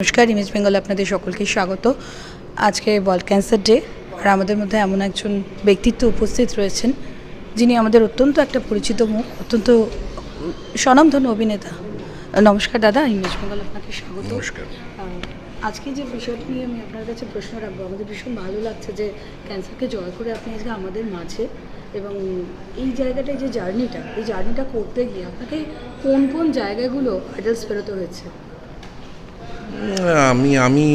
নমস্কার ইমেজ বেঙ্গল আপনাদের সকলকে স্বাগত। আজকে ওয়ার্ল্ড ক্যান্সার ডে আর আমাদের মধ্যে এমন একজন ব্যক্তিত্ব উপস্থিত রয়েছেন যিনি আমাদের অত্যন্ত একটা পরিচিত মুখ অত্যন্ত স্বনামধন্য অভিনেতা। নমস্কার দাদা ইমেজ বেঙ্গল আপনাকে স্বাগত। আজকে যে বিষয়টি নিয়ে আমি আপনার কাছে প্রশ্ন রাখব আমাদের ভীষণ ভালো লাগছে যে ক্যান্সারকে জয় করে আপনি আজকে আমাদের মাঝে এবং এই জায়গাটায় যে জার্নিটা এই জার্নিটা করতে গিয়ে আপনাকে কোন কোন জায়গাগুলো হাইডেলস পেরোতে হয়েছে? আমি আমি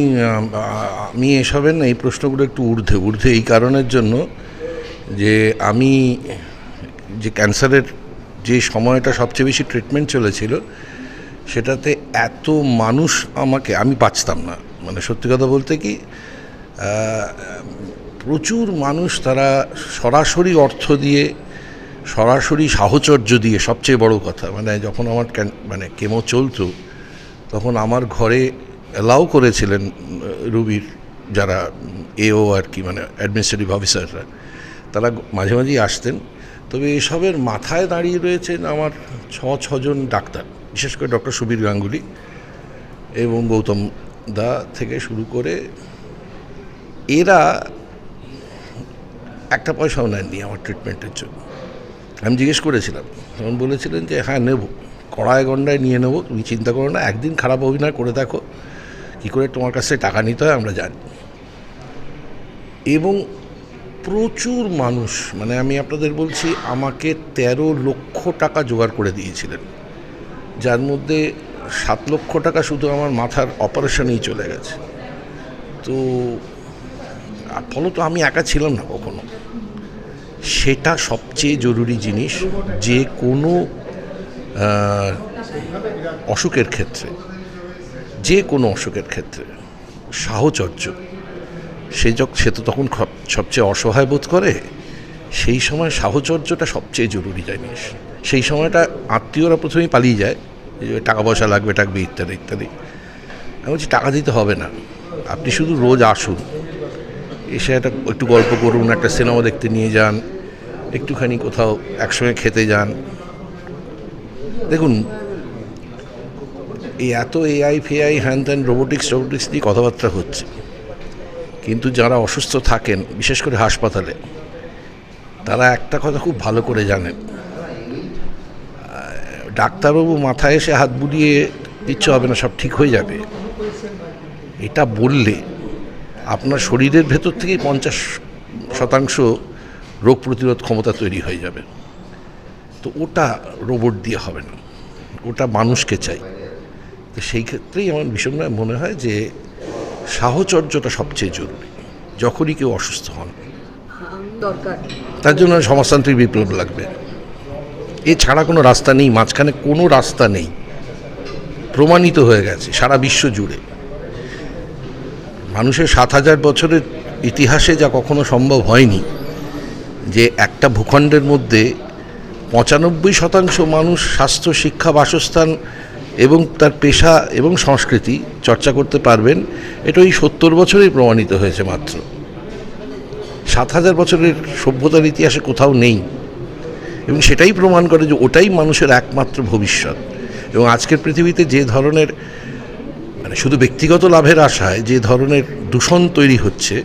আমি এসবের না, এই প্রশ্নগুলো একটু ঊর্ধ্বে ঊর্ধ্বে এই কারণের জন্য যে আমি যে ক্যান্সারের যে সময়টা সবচেয়ে বেশি ট্রিটমেন্ট চলেছিল, সেটাতে এত মানুষ আমাকে, আমি বাঁচতাম না। মানে সত্যি কথা বলতে কি প্রচুর মানুষ তারা সরাসরি অর্থ দিয়ে, সরাসরি সাহচর্য দিয়ে, সবচেয়ে বড় কথা মানে যখন আমার মানে কেমো চলতো, তখন আমার ঘরে অ্যালাউ করেছিলেন, রুবির যারা এও আর কি মানে অ্যাডমিনিস্ট্রেটিভ অফিসাররা তারা মাঝে মাঝেই আসতেন। তবে এসবের মাথায় দাঁড়িয়ে রয়েছেন আমার ছ ছজন ডাক্তার, বিশেষ করে ডক্টর সুবীর গাঙ্গুলি এবং গৌতম দা থেকে শুরু করে এরা একটা পয়সাও নেননি আমার ট্রিটমেন্টের জন্য। আমি জিজ্ঞেস করেছিলাম, তখন বলেছিলেন যে হ্যাঁ নেব। কড়ায় গন্ডায় নিয়ে নেব, তুমি চিন্তা করো না, একদিন খারাপ অভিনয় করে দেখো। কী করে তোমার কাছে টাকা নিতে হয় আমরা জানি। এবং প্রচুর মানুষ মানে আমি আপনাদের বলছি, আমাকে তেরো লক্ষ টাকা জোগাড় করে দিয়েছিলেন। যার মধ্যে সাত লক্ষ টাকা শুধু আমার মাথার অপারেশনেই চলে গেছে। তো ফলত আমি একা ছিলাম না কখনো। সেটা সবচেয়ে জরুরি জিনিস যে কোনো অসুখের ক্ষেত্রে। যে কোনো অসুখের ক্ষেত্রে সাহচর্য। সে যখন সে তো তখন সবচেয়ে অসহায় বোধ করে, সেই সময় সাহচর্যটা সবচেয়ে জরুরি জিনিস। সেই সময়টা আত্মীয়রা প্রথমেই পালিয়ে যায় যে টাকা পয়সা লাগবে, টাকবে, ইত্যাদি ইত্যাদি। আমি বলছি, টাকা দিতে হবে না। আপনি শুধু রোজ আসুন। এসে একটা, একটু গল্প করুন, একটা সিনেমা দেখতে নিয়ে যান, একটুখানি কোথাও একসঙ্গে খেতে যান। দেখুন এই এত এআই ফেআই হ্যান ত্যান রোবোটিক্স রোবোটিক্স নিয়ে কথাবার্তা হচ্ছে। কিন্তু যারা অসুস্থ থাকেন, বিশেষ করে হাসপাতালে, তারা একটা কথা খুব ভালো করে জানেন। ডাক্তারবাবু মাথায় এসে হাত বুলিয়ে কিচ্ছু হবে না, সব ঠিক হয়ে যাবে। এটা বললে আপনার শরীরের ভেতর থেকেই পঞ্চাশ শতাংশ রোগ প্রতিরোধ ক্ষমতা তৈরি হয়ে যাবে। তো ওটা রোবট দিয়ে হবে না। ওটা মানুষকে চাই। তো সেই ক্ষেত্রেই আমার ভীষণ মনে হয় যে সাহচর্যটা সবচেয়ে জরুরি যখনই কেউ অসুস্থ হন। দরকার। তার জন্য সমাজতান্ত্রিক বিপ্লব লাগবে। এছাড়া কোনো রাস্তা নেই মাঝখানে কোনো রাস্তা নেই। প্রমাণিত হয়ে গেছে সারা বিশ্ব জুড়ে। মানুষের সাত হাজার বছরের ইতিহাসে যা কখনো সম্ভব হয়নি যে একটা ভূখণ্ডের মধ্যে পঁচানব্বই শতাংশ মানুষ স্বাস্থ্য শিক্ষা বাসস্থান এবং তার পেশা এবং সংস্কৃতি চর্চা করতে পারবেন, এটা ওই সত্তর বছরেই প্রমাণিত হয়েছে মাত্র। সাত হাজার বছরের সভ্যতার ইতিহাসে কোথাও নেই। এবং সেটাই প্রমাণ করে যে ওটাই মানুষের একমাত্র ভবিষ্যৎ। এবং আজকের পৃথিবীতে যে ধরনের মানে শুধু ব্যক্তিগত লাভের আশায় যে ধরনের দূষণ তৈরি হচ্ছে,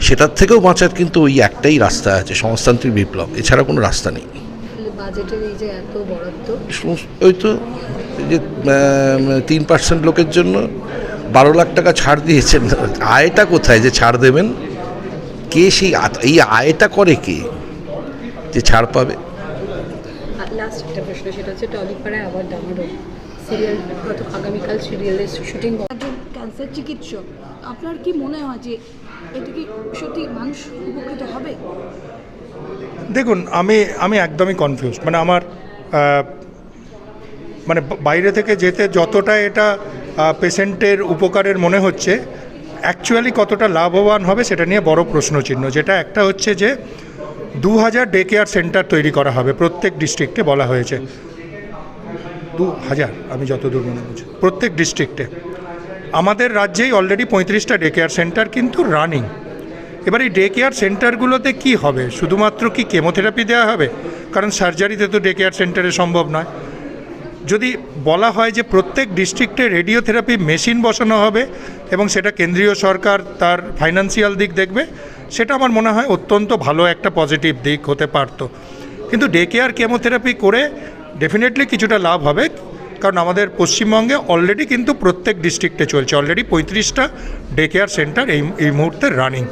সেটার থেকেও বাঁচার কিন্তু ওই একটাই রাস্তা আছে, সমাজতান্ত্রিক বিপ্লব। এছাড়া কোনো রাস্তা নেই। বাজেটের এই যে এত বরাদ্দ? ওই তো এই যে তিন পার্সেন্ট লোকের জন্য বারো লাখ টাকা ছাড় দিয়েছেন। আয়টা কোথায় যে ছাড় দেবেন? কে সেই এই আয়টা করে কে? যে ছাড় পাবে? লাস্ট একটা প্রশ্ন সেটা হচ্ছে টলিপাড়ায় আবার ডামাডোল সিরিয়াল গত আগামীকাল সিরিয়ালের শুটিং ক্যান্সার চিকিৎসক আপনার কি মনে হয় যে এটা কি সত্যি মানুষ উপকৃত হবে? দেখুন, আমি আমি একদমই কনফিউজ মানে আমার মানে বাইরে থেকে যেতে যতটা এটা পেশেন্টের উপকারের মনে হচ্ছে অ্যাকচুয়ালি কতটা লাভবান হবে সেটা নিয়ে বড় প্রশ্নচিহ্ন, যেটা একটা হচ্ছে যে দু হাজার ডে কেয়ার সেন্টার তৈরি করা হবে, প্রত্যেক ডিস্ট্রিক্টে বলা হয়েছে। দু হাজার আমি যতদূর মনে করছি প্রত্যেক ডিস্ট্রিক্টে আমাদের রাজ্যেই অলরেডি পঁয়ত্রিশটা ডে কেয়ার সেন্টার কিন্তু রানিং এবার এই ডে কেয়ার সেন্টারগুলোতে কি হবে? শুধুমাত্র কি কেমোথেরাপি দেওয়া হবে? কারণ সার্জারিতে তো ডে কেয়ার সেন্টারে সম্ভব নয়। যদি বলা হয় যে প্রত্যেক ডিস্ট্রিক্টে রেডিওথেরাপি মেশিন বসানো হবে এবং সেটা কেন্দ্রীয় সরকার তার ফাইন্যান্সিয়াল দিক দেখবে, সেটা আমার মনে হয় অত্যন্ত ভালো একটা পজিটিভ দিক হতে পারতো। কিন্তু ডে কেয়ার কেমোথেরাপি করে ডেফিনেটলি কিছুটা লাভ হবে, কারণ আমাদের পশ্চিমবঙ্গে অলরেডি কিন্তু প্রত্যেক ডিস্ট্রিক্টে চলছে। অলরেডি পঁয়ত্রিশটা ডে কেয়ার সেন্টার এই এই মুহূর্তে রানিং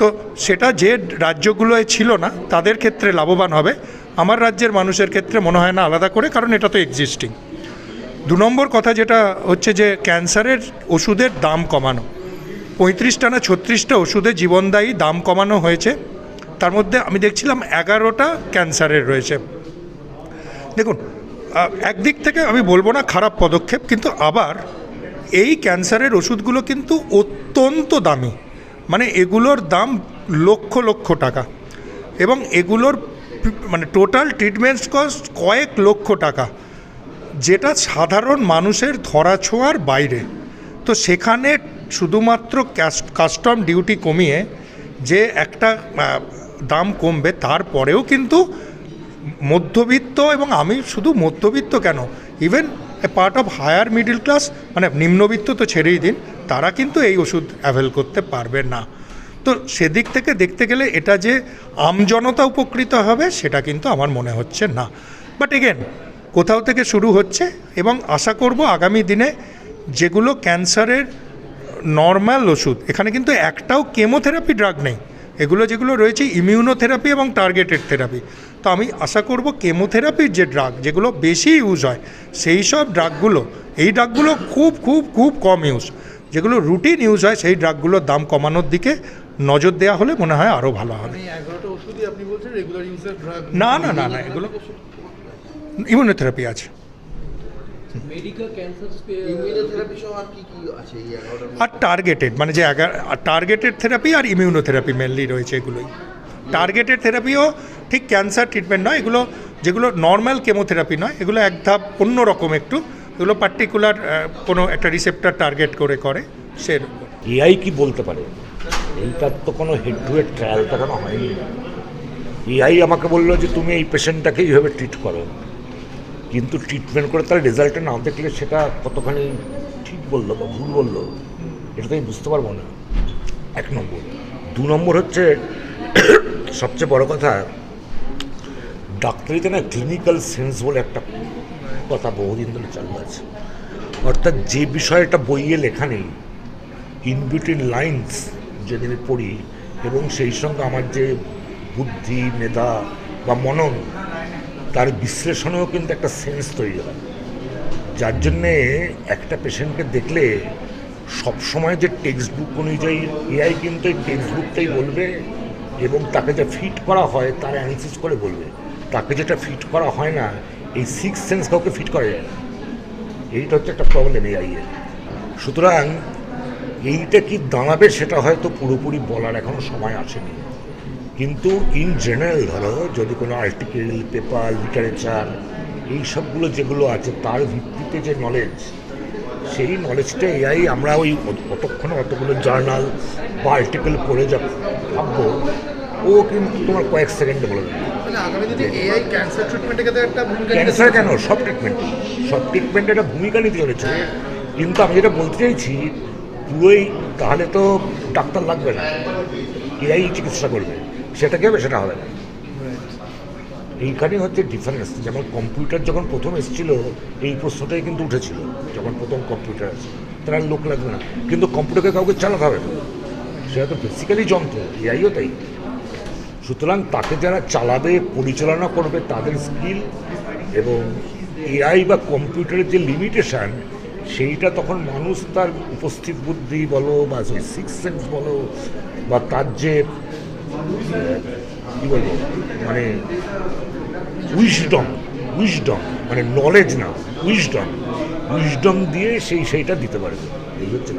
তো সেটা যে রাজ্যগুলোয় ছিল না, তাদের ক্ষেত্রে লাভবান হবে। আমার রাজ্যের মানুষের ক্ষেত্রে মনে হয় না আলাদা করে, কারণ এটা তো এক্সিস্টিং দু নম্বর কথা যেটা হচ্ছে যে, ক্যান্সারের ওষুধের দাম কমানো। পঁয়ত্রিশটা না ছত্রিশটা ওষুধে জীবনদায়ী দাম কমানো হয়েছে। তার মধ্যে আমি দেখছিলাম এগারোটা ক্যান্সারের রয়েছে। দেখুন একদিক থেকে আমি বলব না খারাপ পদক্ষেপ, কিন্তু আবার এই ক্যান্সারের ওষুধগুলো কিন্তু অত্যন্ত দামি। মানে এগুলোর দাম লক্ষ লক্ষ টাকা। এবং এগুলোর মানে টোটাল ট্রিটমেন্টস কস্ট কয়েক লক্ষ টাকা, যেটা সাধারণ মানুষের ধরাছোঁয়ার বাইরে। তো সেখানে শুধুমাত্র কাস্টম ডিউটি কমিয়ে যে একটা দাম কমবে, তারপরেও কিন্তু মধ্যবিত্ত এবং আমি শুধু মধ্যবিত্ত কেন even part of higher middle class মানে নিম্নবিত্ত তো ছেড়েই দিন, তারা কিন্তু এই ওষুধ অ্যাভেল করতে পারবে না। তো সেদিক থেকে দেখতে গেলে এটা যে আমজনতা উপকৃত হবে, সেটা কিন্তু আমার মনে হচ্ছে না। বাট এগেন কোথাও থেকে শুরু হচ্ছে এবং আশা করব আগামী দিনে যেগুলো ক্যান্সারের নর্মাল ওষুধ, এখানে কিন্তু একটাও কেমোথেরাপি ড্রাগ নেই। এগুলো যেগুলো রয়েছে ইমিউনোথেরাপি এবং টার্গেটেড থেরাপি তো আমি আশা করব কেমোথেরাপির যে ড্রাগ যেগুলো বেশি ইউজ হয় সেই সব ড্রাগগুলো এই ড্রাগগুলো খুব খুব খুব কম ইউজ যেগুলো রুটিন ইউজ হয় সেই ড্রাগগুলোর দাম কমানোর দিকে নজর দেওয়া হলে মনে হয় আরও ভালো হবে। ড্রাগ না না না না এগুলো ইমিউনোথেরাপি আছে মেডিকেল ক্যান্সার ইমিউনোথেরাপি সহ আর কি কি আছে এই এগারোটার আর টার্গেটেড মানে যে টার্গেটেড থেরাপি আর ইমিউনোথেরাপি মেনলি রয়েছে এগুলোই। টার্গেটেড থেরাপিও ঠিক ক্যান্সার ট্রিটমেন্ট নয় এগুলো যেগুলো নর্মাল কেমোথেরাপি নয় এগুলো এক ধাপ অন্য রকম একটু এগুলো পার্টিকুলার কোনো একটা রিসেপ্টার টার্গেট করে করে সেরকম এআই কি বলতে পারে? এইটার তো কোনো হেড টু হেড ট্রায়াল তো কোনো হয়নি এআই আমাকে বলল যে তুমি এই পেশেন্টটাকে এইভাবে ট্রিট করো। কিন্তু ট্রিটমেন্ট করে তার রেজাল্টটা না দেখলে সেটা কতখানি ঠিক বলল বা ভুল বলল, এটা তো আমি বুঝতে পারব না। এক নম্বর। দু নম্বর হচ্ছে, সবচেয়ে বড় কথা, ডাক্তারিতে না ক্লিনিক্যাল সেন্স বলে একটা কথা বহুদিন ধরে চালু আছে। অর্থাৎ যে বিষয়টা বইয়ে লেখা নেই ইন বিটুইন লাইন্স যেদিন পড়ি, এবং সেই সঙ্গে আমার যে বুদ্ধি, মেধা বা মনন তার বিশ্লেষণেও কিন্তু একটা সেন্স তৈরি হয়। যার জন্যে একটা পেশেন্টকে দেখলে সবসময় যে টেক্সট বুক অনুযায়ী এআই কিন্তু এই টেক্সট বুকটাই বলবে এবং তাকে যা ফিট করা হয় তার অ্যানালিসিস করে বলবে। তাকে যেটা ফিট করা হয় না, এই সিক্স সেন্স কাউকে ফিট করা যায় না। এইটা হচ্ছে একটা প্রবলেম এআই এর। সুতরাং এইটা কি দাঁড়াবে সেটা হয়তো পুরোপুরি বলার এখনও সময় আসেনি। কিন্তু ইন জেনারেল ধরো যদি কোনো আর্টিকেল পেপার লিটারেচার এই সবগুলো যেগুলো আছে তার ভিত্তিতে যে নলেজ সেই নলেজটা এআই আমরা ওই অত- অতক্ষণে অতগুলো জার্নাল বা আর্টিকেল পড়ে যা ভাববো ও কিন্তু তোমার কয়েক সেকেন্ডে বলে দেবে। মানে ক্যান্সার। কেন? সব ট্রিটমেন্ট সব ট্রিটমেন্টে একটা ভূমিকা নিতে চলেছে। কিন্তু আমি যেটা বলতে চাইছি পুরোই তাহলে তো ডাক্তার লাগবে না। এআই চিকিৎসা করবে। সেটা কি হবে? সেটা হবে না। এইখানে হচ্ছে ডিফারেন্স যেমন কম্পিউটার যখন প্রথম এসেছিল, এই প্রশ্নটাই কিন্তু উঠেছিল, যখন প্রথম কম্পিউটার আছে। তার লোক লাগবে না। কিন্তু কম্পিউটারকে কাউকে চালাতে হবে না। সেটা তো বেসিক্যালি যন্ত্র, এআইও তাই। সুতরাং তাকে যারা চালাবে, পরিচালনা করবে, তাদের স্কিল এবং এআই বা কম্পিউটারের যে লিমিটেশান সেইটা তখন মানুষ তার উপস্থিত বুদ্ধি বলো বা সিক্স সেন্স বলো বা তার যে কী বলব মানে উইশডম উইশডম মানে নলেজ না উইসডম উইসডম দিয়ে সেই সেইটা দিতে পারবে এই হচ্ছে।